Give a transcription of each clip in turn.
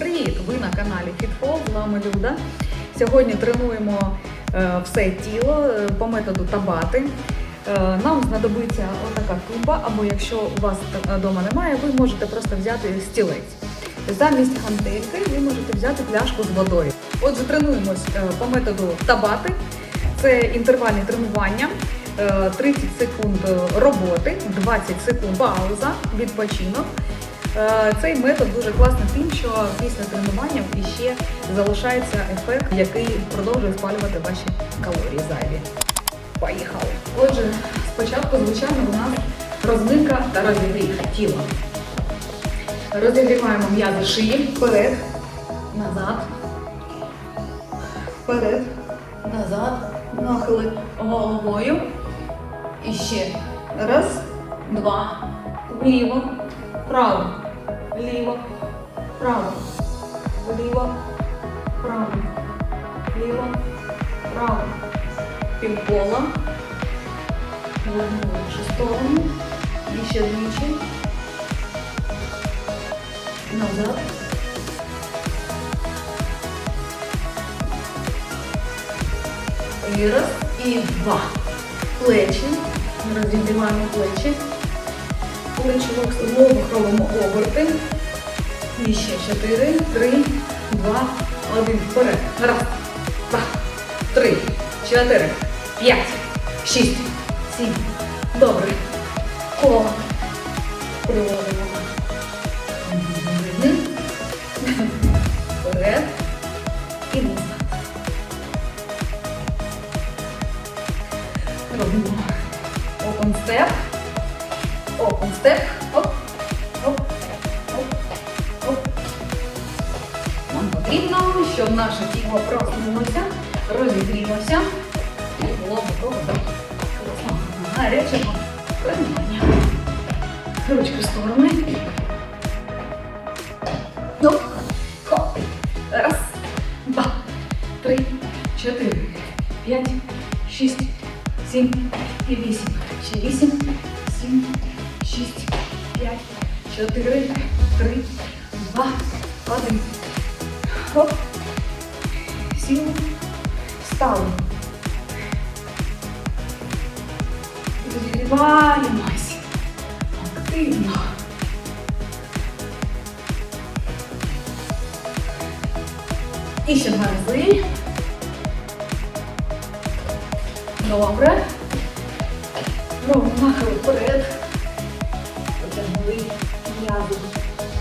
Привіт! Ви на каналі FitFall, з вами Люда. Сьогодні тренуємо е, все тіло е, по методу табати. Е, Нам знадобиться отака тумба, або якщо у вас вдома немає, ви можете просто взяти стілець. Замість гантельки ви можете взяти пляшку з водою. Отже, тренуємось по методу табати. Це інтервальні тренування. Е, 30 секунд роботи, 20 секунд пауза, відпочинок. Е, Цей метод дуже класний тим, що після тренування ще залишається ефект, який продовжує спалювати ваші калорії зайві. Поїхали! Отже, спочатку, звичайно, у нас розминка та розігрів тіла. Розігріваємо м'язи шиї. Вперед, назад, вперед, назад, нахили головою. І ще. Раз, два, вліво, право, ліво, право, вліво, право, ліво, право. Півкола. Повернули в сторону. І ще двічі. Назад. І раз, і два. Плечі. Роздіваємо плечі. Плечовок знову робимо оберти. І ще чотири, три, два, один. Вперед. Раз, два, три, чотири, п'ять, шість, сім. Добре. Коло. Приводимо. Step. Оп. Оп. Оп. Оп. Нам потрібно, щоб наше тіло просунулося, розігрілося і було готове до гарячого тренування. Ручки в сторони. Оп. Раз, два, три, чотири, п'ять, шість, сім І ще два рази. Добре. Робимо нахил вперед. Потягнули м'язи.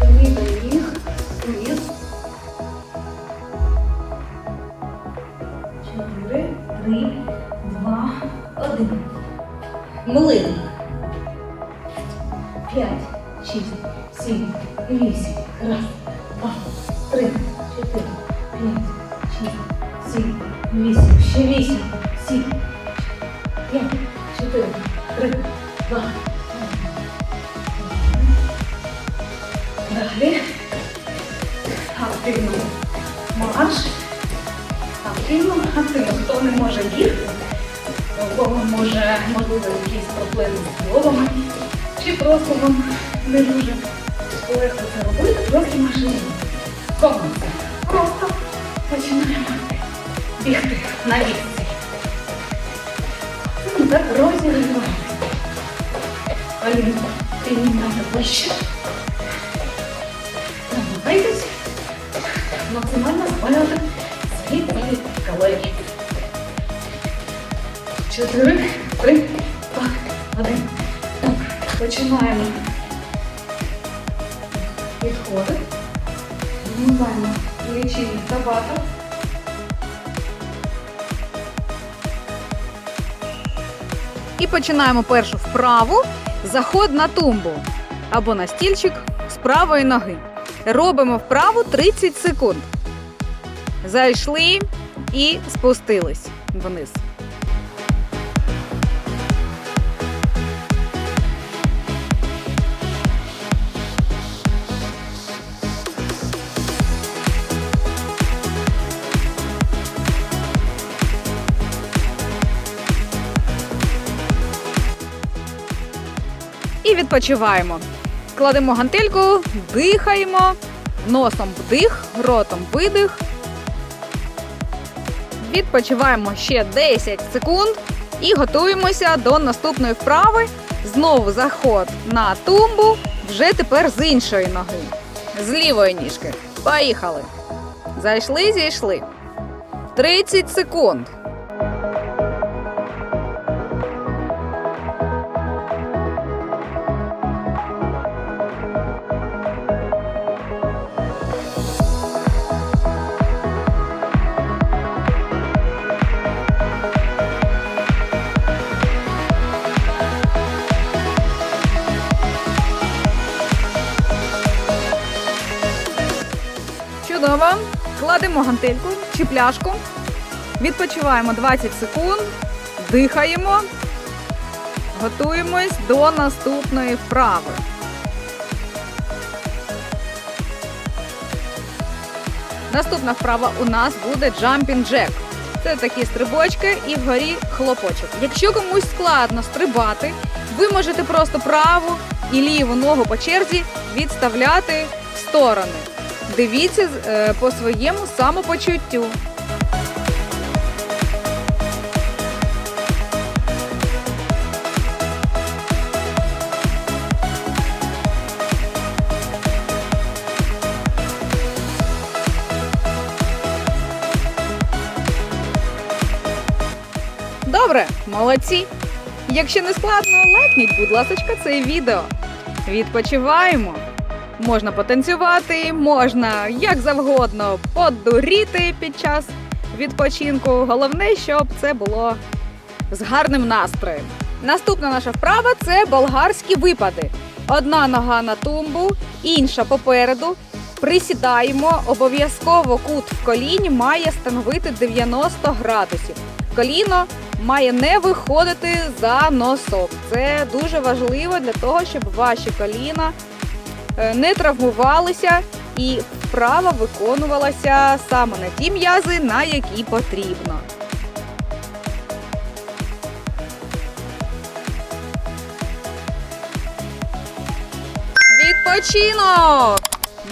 Вибили їх. Вниз. Чотири, три, два, один. Млин. Сім, п'ять, чотири, три, два. Далі. Активно марш. Активно, активно. Хто не може бігти, у кого може, можливо, якісь проблеми з головами, чи просто вам не дуже легко це робити, просто машину. Це? Просто починаємо бігти на місці. Так розігріваємося. Аліна, піднімайте ближче. Намагайтесь максимально спалювати свої твої калорії. Чотири, три, два, один. Починаємо відходи. Вмиваємо лічильник табака. І починаємо першу вправу. Заход на тумбу або на стільчик з правої ноги. Робимо вправу 30 секунд. Зайшли і спустились вниз. Відпочиваємо. Кладемо гантельку, дихаємо Носом вдих, ротом видих. Відпочиваємо ще 10 секунд і готуємося до наступної вправи. Знову заход на тумбу, вже тепер з іншої ноги. З лівої ніжки. Поїхали. Зайшли, зійшли. 30 секунд. Кладемо гантельку чи пляшку. Відпочиваємо 20 секунд. Дихаємо. Готуємось до наступної вправи. Наступна вправа у нас буде jumping jack. Це такі стрибочки і вгорі хлопочок. Якщо комусь складно стрибати, ви можете просто праву і ліву ногу по черзі відставляти в сторони. Дивіться е, по своєму самопочуттю. Добре, молодці. Якщо не складно, лайкніть, будь ласка, це відео. Відпочиваємо. Можна потанцювати, можна як завгодно подуріти під час відпочинку. Головне, щоб це було з гарним настроєм. Наступна наша вправа це болгарські випади. Одна нога на тумбу, інша попереду. Присідаємо. Обов'язково кут в коліні має становити 90 градусів. Коліно має не виходити за носок. Це дуже важливо для того, щоб ваші коліна не травмувалися і вправа виконувалася саме на ті м'язи, на які потрібно. Відпочинок!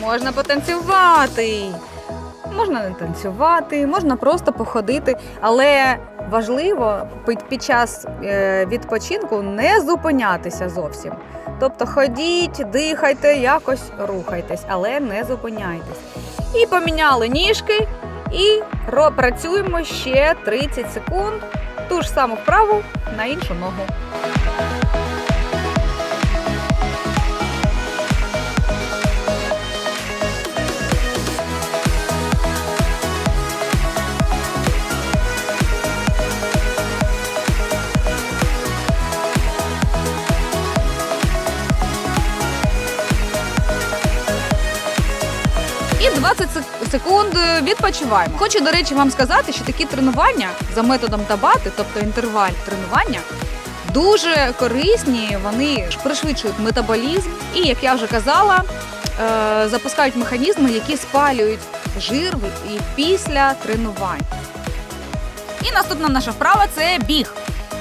Можна потанцювати. Можна не танцювати, можна просто походити, але важливо під- час е, відпочинку не зупинятися зовсім. Тобто ходіть, дихайте, якось рухайтесь, але не зупиняйтесь. І поміняли ніжки, і працюємо ще 30 секунд. Ту ж саму вправу на іншу ногу. І 20 сек- секунд е, відпочиваємо. Хочу, до речі, вам сказати, що такі тренування за методом табати, тобто інтерваль тренування, дуже корисні. Вони пришвидшують метаболізм і, як я вже казала, е, запускають механізми, які спалюють жир і після тренувань. І наступна наша вправа це біг.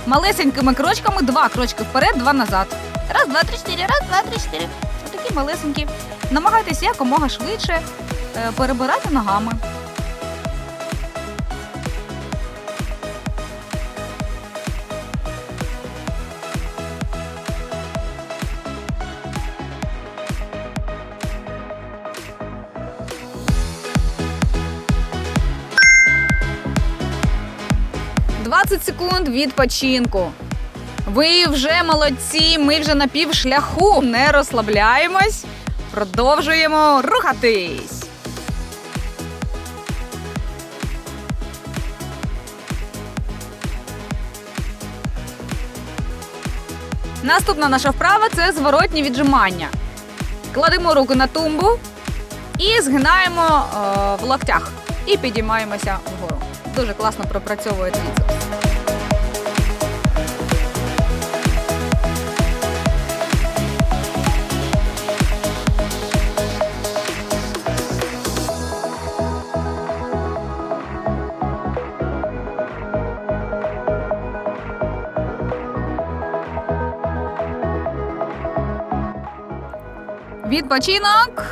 Малесенькими крочками, два крочки вперед, два назад. Раз, два, три, чотири, раз, два, три, чотири. Отакі малесенькі. Намагайтеся якомога швидше перебирати ногами. «20 секунд відпочинку. Ви вже молодці, ми вже на півшляху. Не розслабляємось. Продовжуємо рухатись. Наступна наша вправа це зворотні віджимання. Кладемо руки на тумбу і згинаємо е, в локтях. І підіймаємося вгору. Дуже класно пропрацьовує трицепс. Відпочинок.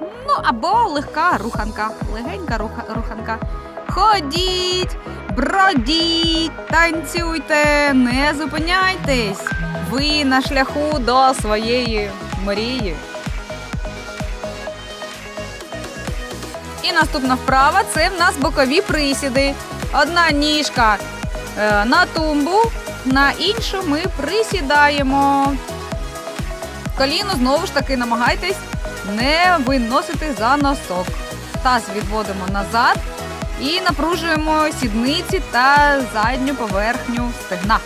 Ну, або легка руханка. Легенька руха- руханка. Ходіть, бродіть, танцюйте, не зупиняйтесь. Ви на шляху до своєї мрії. І наступна вправа це в нас бокові присіди. Одна ніжка е, на тумбу, на іншу ми присідаємо. Коліно знову ж таки намагайтесь не виносити за носок. Таз відводимо назад і напружуємо сідниці та задню поверхню стегна.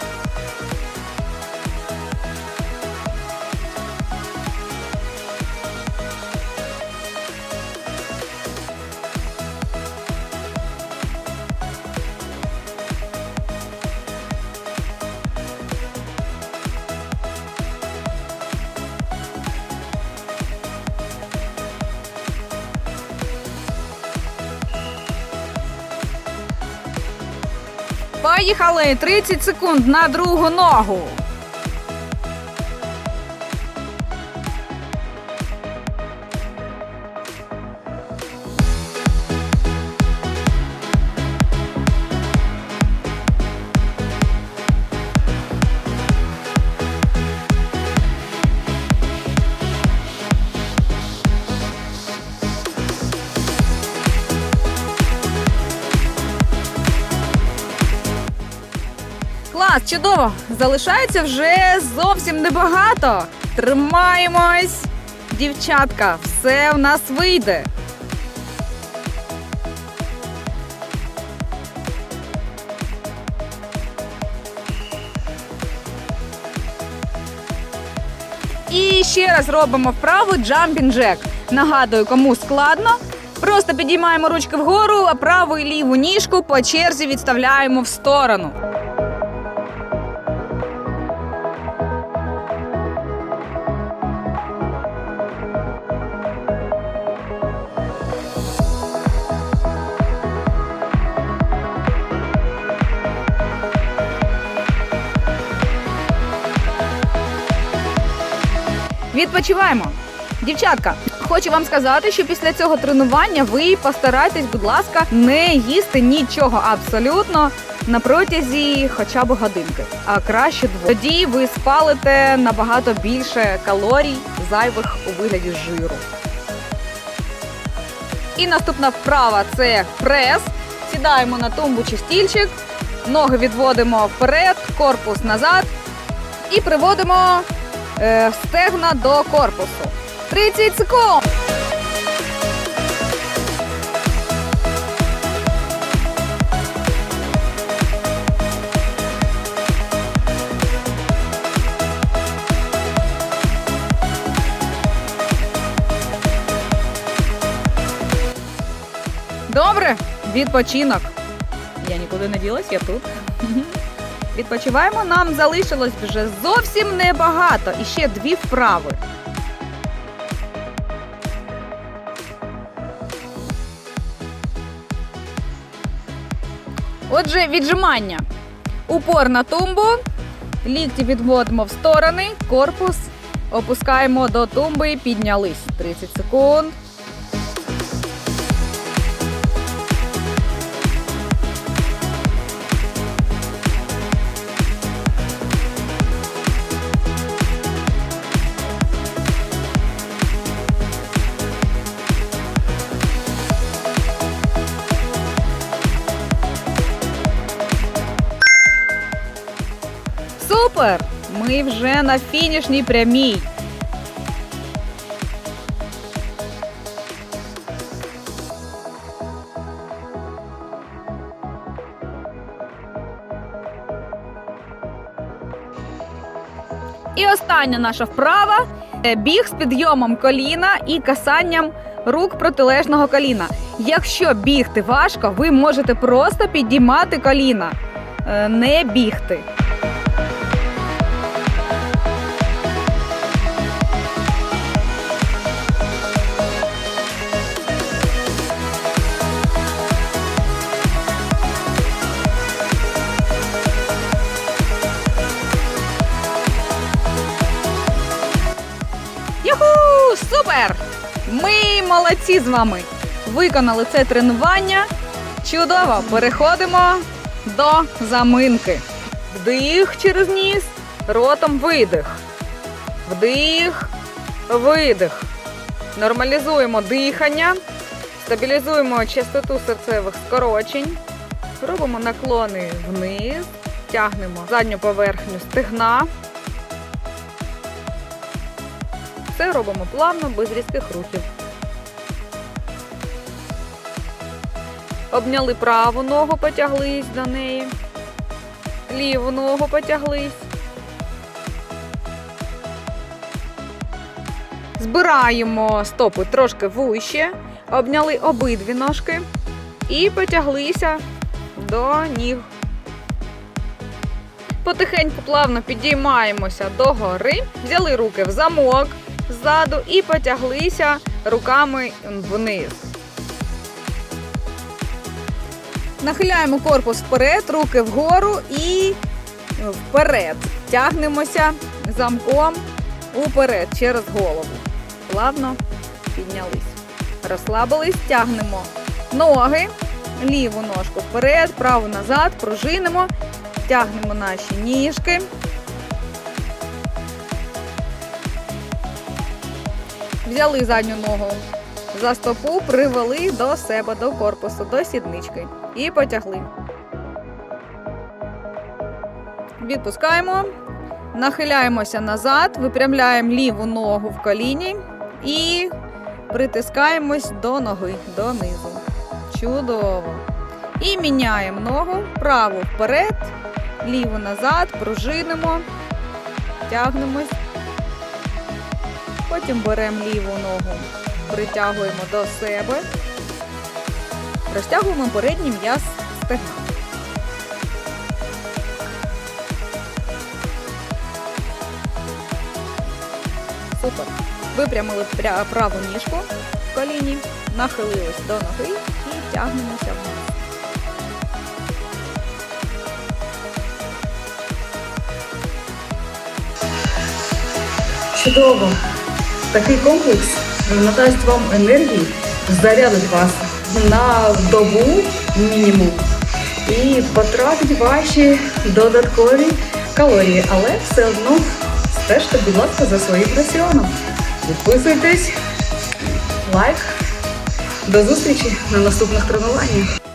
Поїхали! 30 секунд на другу ногу. Чудово! Залишається вже зовсім небагато. Тримаємось, дівчатка, все в нас вийде. І ще раз робимо вправу jumping jack. Нагадую, кому складно. Просто підіймаємо ручки вгору, а праву і ліву ніжку по черзі відставляємо в сторону. Відпочиваємо. Дівчатка, хочу вам сказати, що після цього тренування ви постарайтесь, будь ласка, не їсти нічого абсолютно на протязі хоча б годинки, а краще двох. Тоді ви спалите набагато більше калорій, зайвих у вигляді жиру. І наступна вправа це прес. Сідаємо на тумбу чи стільчик, ноги відводимо вперед, корпус назад і приводимо е, стегна до корпусу. 30 секунд. Добре, відпочинок. Я нікуди не ділась, я тут. Відпочиваємо. Нам залишилось вже зовсім небагато. І ще дві вправи. Отже, віджимання. Упор на тумбу. Лікті відводимо в сторони, корпус опускаємо до тумби, піднялись. 30 секунд. Вже на фінішній прямій. І остання наша вправа біг з підйомом коліна і касанням рук протилежного коліна. Якщо бігти важко, ви можете просто підіймати коліна, е, не бігти. Молодці! з вами. Виконали це тренування. Чудово! Переходимо до заминки. Вдих через ніс, ротом видих. Вдих, видих. Нормалізуємо дихання, стабілізуємо частоту серцевих скорочень. Робимо наклони вниз, тягнемо задню поверхню стегна. Все робимо плавно, без різких рухів. Обняли праву ногу, потяглись до неї. Ліву ногу потяглись. Збираємо стопи трошки вище, обняли обидві ножки і потяглися до ніг. Потихеньку плавно підіймаємося догори, взяли руки в замок ззаду і потяглися руками вниз. Нахиляємо корпус вперед, руки вгору і вперед. Тягнемося замком уперед через голову. Плавно піднялись. Розслабились, тягнемо ноги, ліву ножку вперед, праву назад, пружинимо, тягнемо наші ніжки. Взяли задню ногу за стопу, привели до себе, до корпусу, до сіднички і потягли. Відпускаємо, нахиляємося назад, випрямляємо ліву ногу в коліні і притискаємось до ноги, донизу. Чудово. І міняємо ногу праву вперед, ліву назад, пружинимо, тягнемось. Потім беремо ліву ногу, притягуємо до себе, розтягуємо передній м'яз стегна. Супер. Випрямили праву ніжку в коліні, нахилились до ноги і тягнемося вниз. Чудово! Такий комплекс надасть вам енергії, зарядить вас на добу мінімум і потратить ваші додаткові калорії. Але все одно стежте, будь ласка, за своїм раціоном. Підписуйтесь, лайк. До зустрічі на наступних тренуваннях.